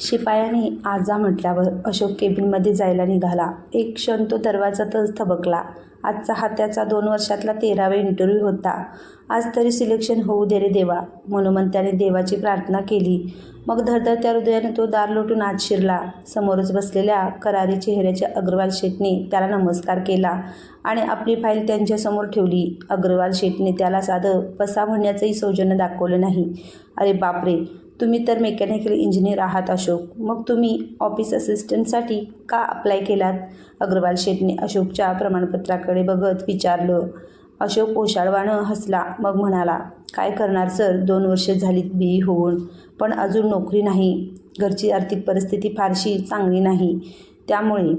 शिपायाने आजा म्हटल्यावर अशोक केबिनमध्ये जायला निघाला. एक क्षण तो दरवाजातच थबकला. आजचा हा त्याचा दोन वर्षातला तेरावा इंटरव्ह्यू होता. आज तरी सिलेक्शन होऊ दे रे देवा मनोमन त्याने देवाची प्रार्थना केली. मग धडधडत्या हृदयाने तो दार लोटून आत शिरला. समोरच बसलेल्या करारी चेहऱ्याच्या अग्रवाल शेटने त्याला नमस्कार केला आणि आपली फाईल त्यांच्यासमोर ठेवली. अग्रवाल शेटने त्याला साधं पसा म्हणण्याचंही सौजन्य दाखवलं नाही. अरे बापरे! तुम्ही तर मेकॅनिकल इंजिनियर आहात अशोक. मग तुम्ही ऑफिस असिस्टंटसाठी का अप्लाय केलात? अग्रवाल शेटने अशोकच्या प्रमाणपत्राकडे बघत विचारलं. अशोक ओशाळवानं हसला. मग म्हणाला काय करणार सर? दोन वर्ष झालीत बी होऊन. पण अजून नोकरी नाही. घरची आर्थिक परिस्थिती फारशी चांगली नाही. त्यामुळे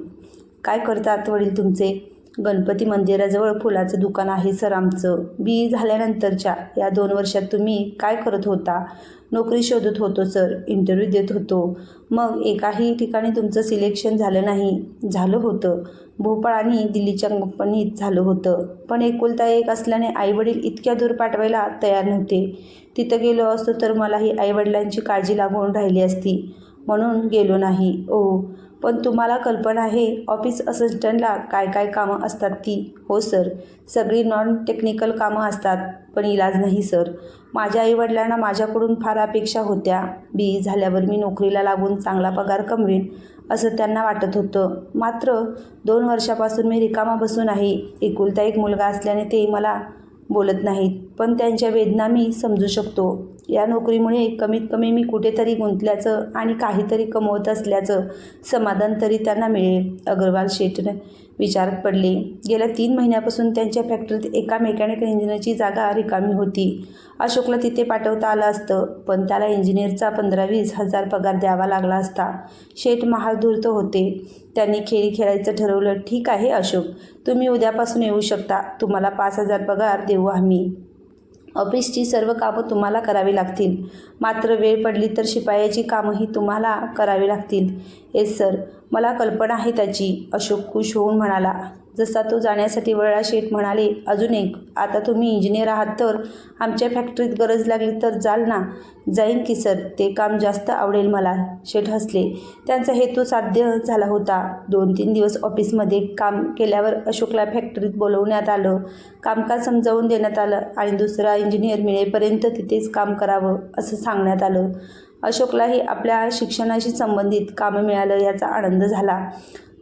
काय करतात वडील तुमचे? गणपती मंदिराजवळ फुलाचं दुकान आहे सर आमचं. बी झाल्यानंतरच्या या दोन वर्षात तुम्ही काय करत होता? नोकरी शोधत होतो सर इंटरव्ह्यू देत होतो. मग एकाही ठिकाणी तुमचं सिलेक्शन झालं नाही झालं होतं. भोपाळ आणि दिल्लीच्या कंपनीत झालं होतं. पण एकुलता एक असल्याने आईवडील इतक्या दूर पाठवायला तयार नव्हते. तिथं गेलो असतो तर मलाही आईवडिलांची काळजी लागून राहिली असती. म्हणून गेलो नाही. ओ पण तुम्हाला कल्पना आहे ऑफिस असिस्टंटला काय काय कामं असतात ती? हो सर. सगळी नॉन टेक्निकल कामं असतात पण इलाज नाही सर. माझ्या आईवडिलांना माझ्याकडून फार अपेक्षा होत्या. बी झाल्यावर मी नोकरीला लागून चांगला पगार कमवेन असं त्यांना वाटत होतं. मात्र दोन वर्षापासून मी रिकामा बसून आहे. एकुलता एक मुलगा असल्याने ते मला बोलत नाहीत पण त्यांच्या वेदना मी समजू शकतो. या नोकरीमुळे कमीत कमी मी कुठेतरी गुंतल्याचं आणि काहीतरी कमवत असल्याचं समाधान तरी त्यांना मिळेल अग्रवाल शेठने विचारात पडले. गेल्या तीन महिन्यापासून त्यांच्या फॅक्टरीत एका मेकॅनिकल इंजिनियरची जागा रिकामी होती. अशोकला तिथे पाठवता आलं असतं पण त्याला इंजिनियरचा पंधरा वीस हजार पगार द्यावा लागला असता. शेठ महाधूर्त होते. त्यांनी खेळी खेळायचं ठरवलं ठीक आहे अशोक तुम्ही उद्यापासून येऊ शकता. तुम्हाला पाच हजार पगार देऊ आम्ही. ऑफिसची सर्व कामं तुम्हाला करावी लागतील. मात्र वेळ पडली तर शिपायाची कामंही तुम्हाला करावी लागतील. Yes sir. मला कल्पना आहे त्याची. अशोक खुश होऊन म्हणाला. जसा तो जाण्यासाठी वळला शेठ म्हणाले अजून एक. आता तुम्ही इंजिनियर आहात तर आमच्या फॅक्टरीत गरज लागली तर जाल ना. जाईन की सर ते काम जास्त आवडेल मला. शेठ हसले. त्यांचा हेतू साध्य झाला होता. दोन तीन दिवस ऑफिसमध्ये काम केल्यावर अशोकला फॅक्टरीत बोलवण्यात आलं. कामकाज समजावून देण्यात आलं आणि दुसरा इंजिनियर मिळेपर्यंत तिथेच काम करावं असं सांगण्यात आलं. अशोकलाही आपल्या शिक्षणाशी संबंधित कामं मिळालं याचा आनंद झाला.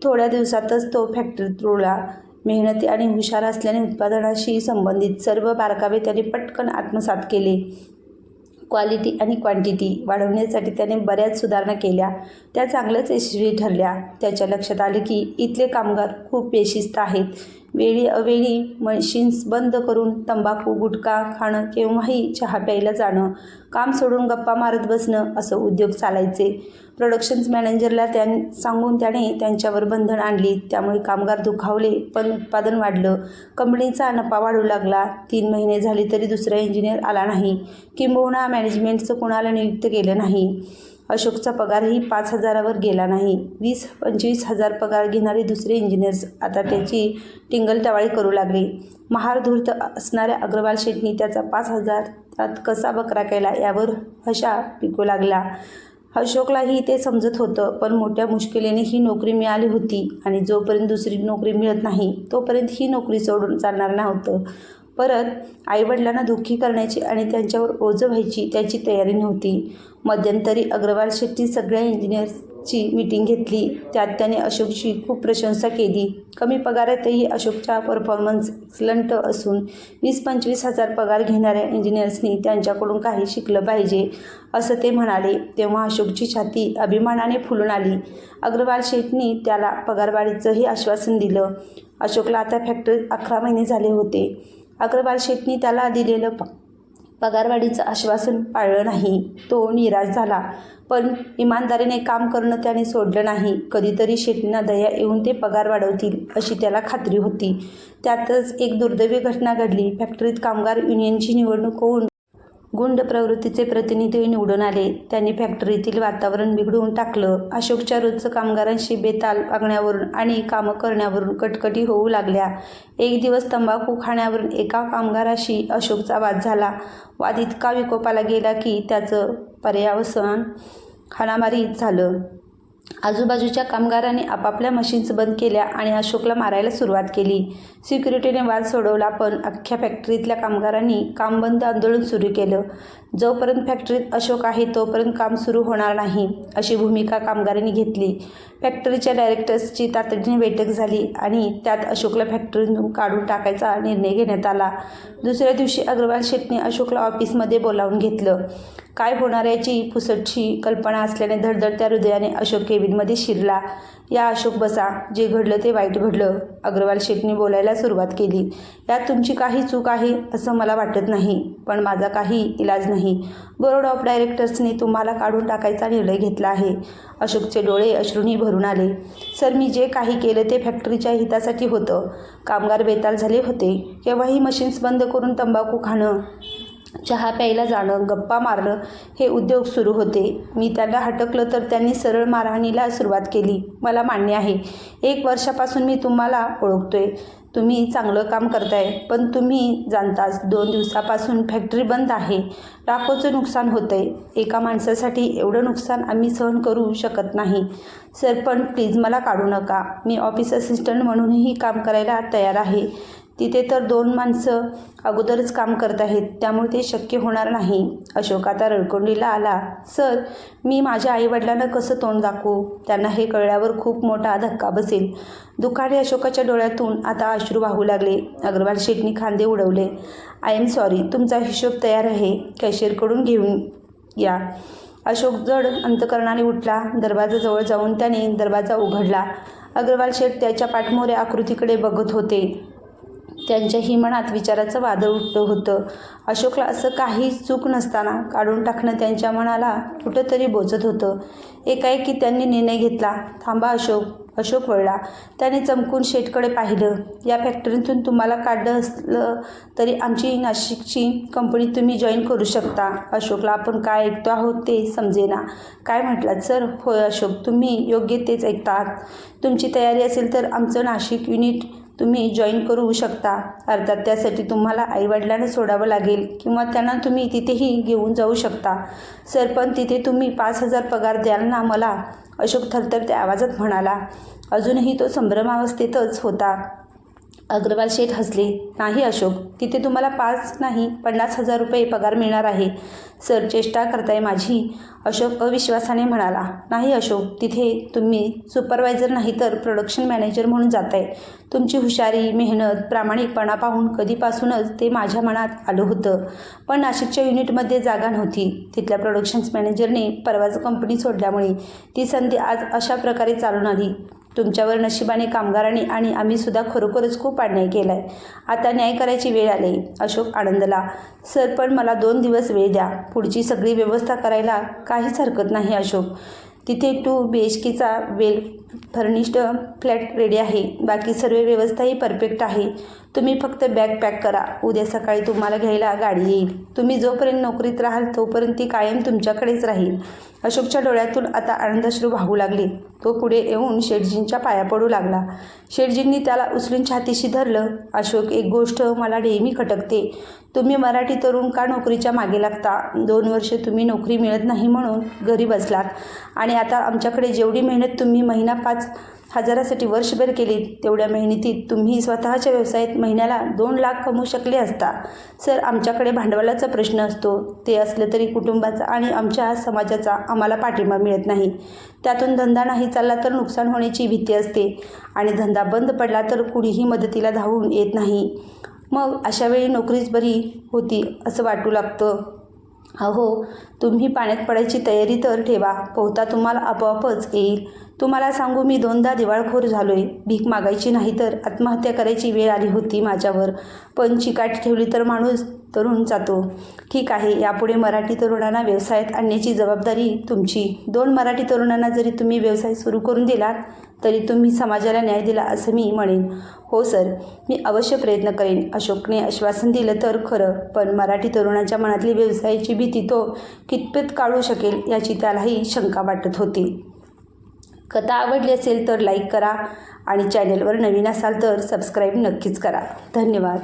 थोड्या दिवसातच तो फॅक्टरी रुळला मेहनती आणि हुशार असल्याने उत्पादनाशी संबंधित सर्व बारकावे त्याने पटकन आत्मसात केले. क्वालिटी आणि क्वांटिटी वाढवण्यासाठी त्याने बऱ्याच सुधारणा केल्या. त्या चांगल्याच यशस्वी ठरल्या. त्याच्या लक्षात आले की इथले कामगार खूप बेशिस्त आहेत. वेळी अवेळी मशीन्स बंद करून तंबाखू गुटखा खाणं केव्हाही चहा प्यायला जाणं काम सोडून गप्पा मारत बसणं असं उद्योग चालायचे. प्रोडक्शन्स मॅनेजरला त्यां सांगून त्याने त्यांच्यावर बंधन आणली. त्यामुळे कामगार दुखावले पण उत्पादन वाढलं. कंपनीचा नफा वाढू लागला. तीन महिने झाले तरी दुसरा इंजिनियर आला नाही. किंबहुना मॅनेजमेंटचं कोणाला नियुक्त केलं नाही. अशोकचा पगारही पाच हजारावर गेला नाही. वीस पंचवीस हजार पगार घेणारे दुसरे इंजिनियर्स आता त्याची टिंगलटवाळी करू लागले. महारधूर्त असणाऱ्या अग्रवाल शेटनी त्याचा पाच हजारात कसा बकरा केला यावर हशा पिकू लागला. अशोकलाही ते समजत होतं पण मोठ्या मुश्किलीने ही नोकरी मिळाली होती आणि जोपर्यंत दुसरी नोकरी मिळत नाही तोपर्यंत ही नोकरी सोडून चालणार नव्हतं. परत आईवडिलांना दुःखी करण्याची आणि त्यांच्यावर ओझं व्हायची त्याची तयारी नव्हती. मध्यंतरी अग्रवाल शेट्टी सगळ्या इंजिनियर्सची मीटिंग घेतली. त्यात त्याने अशोकची खूप प्रशंसा केली. कमी पगारातही अशोकचा परफॉर्मन्स एक्सलंट असून वीस पंचवीस हजार पगार घेणाऱ्या इंजिनियर्सनी त्यांच्याकडून काही शिकलं पाहिजे असं ते म्हणाले. तेव्हा अशोकची छाती अभिमानाने फुलून आली. अग्रवाल शेठनी त्याला पगारवाढीचंही आश्वासन दिलं. अशोकला आता फॅक्टरीत अकरा महिने झाले होते. अग्रवाल शेठनी त्याला दिलेलं प पगारवाढीचं आश्वासन पाळलं नाही. तो निराश झाला. पण इमानदारीने काम करणं त्याने सोडलं नाही. कधीतरी शेट्टींना दया येऊन ते पगार वाढवतील अशी त्याला खात्री होती. त्यातच एक दुर्दैवी घटना घडली. फॅक्टरीत कामगार युनियनची निवडणूक होऊन गुंड प्रवृत्तीचे प्रतिनिधी निवडून आले. त्यांनी फॅक्टरीतील वातावरण बिघडवून टाकलं. अशोकच्या रोजचं कामगारांशी बेताल वागण्यावरून आणि कामं करण्यावरून कटकटी होऊ लागल्या. एक दिवस तंबाखू खाण्यावरून एका कामगाराशी अशोकचा वाद झाला. वाद इतका विकोपाला गेला की त्याचं पर्यावसन हाणामारीत झालं. आजूबाजूच्या कामगारांनी आपापल्या मशीन्स बंद केल्या आणि अशोकला मारायला सुरुवात केली. सिक्युरिटीने वाद सोडवला पण अख्ख्या फॅक्टरीतल्या कामगारांनी काम बंद आंदोलन सुरू केलं. जोपर्यंत फॅक्टरीत अशोक आहे तोपर्यंत काम सुरू होणार नाही अशी भूमिका कामगारांनी घेतली. फॅक्टरीच्या डायरेक्टर्सची तातडीने बैठक झाली आणि त्यात अशोकला फॅक्टरीतून काढून टाकायचा निर्णय घेण्यात आला. दुसऱ्या दिवशी अग्रवाल शेटने अशोकला ऑफिसमध्ये बोलावून घेतलं. काय होणार याची पुसटची कल्पना असल्याने धडधडत्या हृदयाने अशोक केबिनमध्ये शिरला. या अशोक बसा जे घडलं ते वाईट घडलं अग्रवाल शेखने बोलायला सुरुवात केली. यात तुमची काही चूक आहे असं मला वाटत नाही पण माझा काही इलाज नाही. बोर्ड ऑफ डायरेक्टर्सने तुम्हाला काढून टाकायचा निर्णय घेतला आहे. अशोकचे डोळे अश्रूंनी भरून आले. सर मी जे काही केलं ते फॅक्टरीच्या हितासाठी होतं. कामगार बेताल झाले होते. केव्हाही मशीन्स बंद करून तंबाखू खाणं चहा प्यायला जाणं गप्पा मारणं हे उद्योग सुरू होते. मी त्यांना हटकलं तर त्यांनी सरळ मारहाणीला सुरुवात केली. मला मान्य आहे. एक वर्षापासून मी तुम्हाला ओळखतोय. तुम्ही चांगलं काम करताय पण तुम्ही जाणताच दोन दिवसापासून फॅक्टरी बंद आहे. लाखोचं नुकसान होतं आहे एका माणसासाठी एवढं नुकसान आम्ही सहन करू शकत नाही. सर पण प्लीज मला काढू नका. मी ऑफिस असिस्टंट म्हणूनही काम करायला तयार आहे. तिथे तर दोन माणसं अगोदरच काम करत आहेत त्यामुळे ते शक्य होणार नाही. अशोक आता रडकोंडीला आला. सर मी माझ्या आईवडिलांना कसं तोंड दाखवू? त्यांना हे कळल्यावर खूप मोठा धक्का बसेल. दुकाने अशोकाच्या डोळ्यातून आता अश्रू वाहू लागले. अग्रवाल शेटनी खांदे उडवले. आय एम सॉरी तुमचा हिशोब तयार आहे. कॅशियरकडून घेऊन या. अशोक जड अंतकरणाने उठला. दरवाजाजवळ जाऊन त्याने दरवाजा उघडला. अग्रवाल शेठ त्याच्या पाठमोऱ्या आकृतीकडे बघत होते. त्यांच्याही मनात विचाराचं वादळ उठलं होतं. अशोकला असं काही चूक नसताना काढून टाकणं त्यांच्या मनाला कुठंतरी बोचत होतं. एकाएकी त्यांनी निर्णय घेतला. थांबा अशोक. अशोक वळला. त्याने चमकून शेटकडे पाहिलं. या फॅक्टरीतून तुम्हाला काढलं असलं तरी आमची नाशिकची कंपनी तुम्ही जॉईन करू शकता. अशोकला आपण काय ऐकतो आहोत ते समजेना. काय म्हटलात सर? होय अशोक तुम्ही योग्य तेच ऐकतात. तुमची तयारी असेल तर आमचं नाशिक युनिट तुम्ही जॉईन करू शकता. अर्थात त्यासाठी तुम्हाला आईवडिलांना सोडावं लागेल किंवा त्यांना तुम्ही तिथेही घेऊन जाऊ शकता. सर पण तिथे तुम्ही पाच हजार पगार द्याल ना मला? अशोक थरथरत्या आवाजात म्हणाला. अजूनही तो संभ्रमावस्थेतच होता. अग्रवाल शेठ हसले. नाही अशोक तिथे तुम्हाला पाच नाही पन्नास हजार रुपये पगार मिळणार आहे. सर चेष्टा करताय माझी. अशोक अविश्वासाने म्हणाला. नाही अशोक तिथे तुम्ही सुपरवायझर नाही तर प्रोडक्शन मॅनेजर म्हणून जाताय. तुमची हुशारी मेहनत प्रामाणिकपणा पाहून कधीपासूनच ते माझ्या मनात आलं होतं. पण नाशिकच्या युनिटमध्ये जागा नव्हती. तिथल्या प्रोडक्शन्स मॅनेजरने परवाच कंपनी सोडल्यामुळे ती संधी आज अशा प्रकारे चालून आली. तुमच्यावर नशिबाने कामगारांनी आणि आम्हीसुद्धा खरोखरच खूप अन्याय केला आहे आता न्याय करायची वेळ आली. अशोक आनंदला सर पण मला दोन दिवस वेळ द्या. पुढची सगळी व्यवस्था करायला काहीच हरकत नाही अशोक. तिथे टू बी एच केचा वेल फर्निश्ड फ्लॅट रेडी आहे. बाकी सर्व व्यवस्थाही परफेक्ट आहे. तुम्ही फक्त बॅग पॅक करा. उद्या सकाळी तुम्हाला घ्यायला गाडी येईल. तुम्ही जोपर्यंत नोकरीत राहाल तोपर्यंत ती कायम तुमच्याकडेच राहील. अशोकच्या डोळ्यातून आता आनंदाश्रू वाहू लागले. तो पुढे येऊन शेठजींच्या पाया पडू लागला. शेठजींनी त्याला उचलून छातीशी धरलं. अशोक एक गोष्ट मला नेहमी खटकते. तुम्ही मराठी तरुण का नोकरीच्या मागे लागता? दोन वर्ष तुम्ही नोकरी मिळत नाही म्हणून घरी बसलात. आणि आता आमच्याकडे जेवढी मेहनत तुम्ही महिना पाच हजारासाठी वर्षभर केली. तेवढ्या मेहनतीत तुम्ही स्वतःच्या व्यवसायात महिन्याला दोन लाख कमवू शकले असता. सर आमच्याकडे भांडवलाचा प्रश्न असतो. ते असलं तरी कुटुंबाचा आणि आमच्या समाजाचा आम्हाला पाठिंबा मिळत नाही. त्यातून धंदा नाही चालला तर नुकसान होण्याची भीती असते. आणि धंदा बंद पडला तर कुणीही मदतीला धावून येत नाही. मग अशावेळी नोकरीच बरी होती असं वाटू लागतं. अहो तुम्ही पाण्यात पडायची तयारी तर ठेवा. पोहता तुम्हाला आपोआपच येईल. तुम्हाला सांगू मी दोनदा दिवाळखोर झालो आहे भीक मागायची नाही तर आत्महत्या करायची वेळ आली होती माझ्यावर. पण चिकाट ठेवली तर माणूस तरुण जातो. ठीक आहे यापुढे मराठी तरुणांना व्यवसायात आणण्याची जबाबदारी तुमची. दोन मराठी तरुणांना जरी तुम्ही व्यवसाय सुरू करून दिलात तरी तुम्ही समाजाला न्याय दिला असं मी म्हणेन. हो सर. मी अवश्य प्रयत्न करेन. अशोकने आश्वासन दिलं तर खरं पण मराठी तरुणाच्या मनातली व्यवसायाची भीती तो कितपत काढू शकेल याची त्यालाही शंका वाटत होती. कथा आवडली असेल तर लाईक करा आणि चॅनेलवर नवीन असाल तर सबस्क्राईब नक्कीच करा. धन्यवाद.